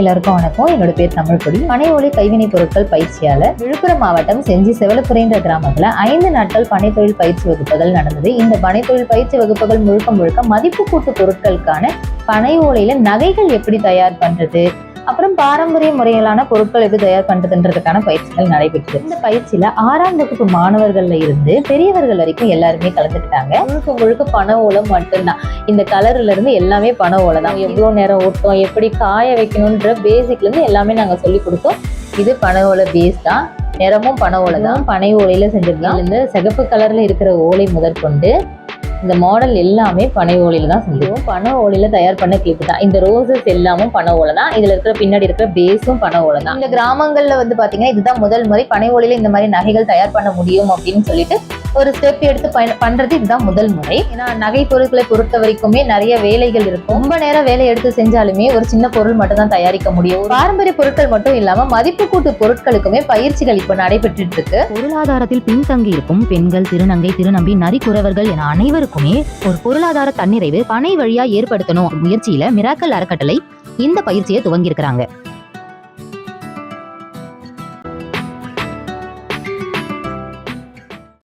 எல்லாருக்கும் வணக்கம். என்னோட பேர் தமிழ்கொடி பனை ஒளி கைவினை பொருட்கள் பயிற்சியாளர். விழுப்புரம் மாவட்டம் செஞ்சி செவலப்புறைன்ற கிராமத்துல ஐந்து நாட்கள் பனைத்தொழில் பயிற்சி வகுப்புகள் நடந்தது. இந்த பனைத்தொழில் பயிற்சி வகுப்புகள் முழுக்க முழுக்க மதிப்பு கூட்டு பொருட்களுக்கான பனை ஓலையில நகைகள் எப்படி தயார் பண்றது அப்புறம் பாரம்பரிய முறையிலான பொருட்கள் எப்படி தயார் பண்றதுன்றதுக்கான பயிற்சிகள் நடைபெற்றது. இந்த பயிற்சியில ஆறாம் வகுப்பு மாணவர்கள்ல இருந்து பெரியவர்கள் வரைக்கும் எல்லாருமே கலந்துக்கிட்டாங்க. முழுக்க முழுக்க பண ஓலம் மட்டும்தான். இந்த கலர்ல இருந்து எல்லாமே பனை ஓலை தான். எவ்வளோ நேரம் ஓட்டோம் எப்படி காய வைக்கணுன்ற பேசிக்ல இருந்து எல்லாமே நாங்கள் சொல்லி கொடுத்தோம். இது பனை ஓலை பேஸ் தான். நிறமும் பனை ஓலை தான். பனை ஓலையில செஞ்சிருந்தோம் இந்த சிகப்பு கலர்ல இருக்கிற ஓலை முதற்கொண்டு இந்த மாடல் எல்லாமே பனை ஓலையில தான் செஞ்சிருக்கோம். பனை ஓலையில தயார் பண்ண கிளிப் தான். இந்த ரோசஸ் எல்லாமும் பனை ஓலை தான். இதுல இருக்கிற பின்னாடி இருக்கிற பேஸும் பனை ஓலை தான். இந்த கிராமங்கள்ல வந்து பாத்தீங்கன்னா இதுதான் முதல் முறை பனை ஓலையில இந்த மாதிரி நகைகள் தயார் பண்ண முடியும் அப்படின்னு சொல்லிட்டு ஒரு ஸ்டெப் எடுத்து பண்றது இதுதான் முதல் முறை. ஏன்னா நகை பொருட்களை பொறுத்த வரைக்குமே நிறைய வேலைகள் இருக்கும். ரொம்ப நேரம் வேலை எடுத்து செஞ்சாலுமே ஒரு சின்ன பொருள் மட்டும் தான் தயாரிக்க முடியும். பாரம்பரிய பொருட்கள் மட்டும் இல்லாம மதிப்பு கூட்டு பொருட்களுக்குமே பயிற்சிகள் இப்ப நடைபெற்று இருக்கு. பொருளாதாரத்தில் பின்தங்கி இருக்கும் பெண்கள் திருநங்கை திருநம்பி நரிக்குறவர்கள் என அனைவருக்குமே ஒரு பொருளாதார தன்னிறைவு பனை வழியா ஏற்படுத்தணும் முயற்சியில மிராக்கல் அறக்கட்டளை இந்த பயிற்சியை துவங்கியிருக்கிறாங்க.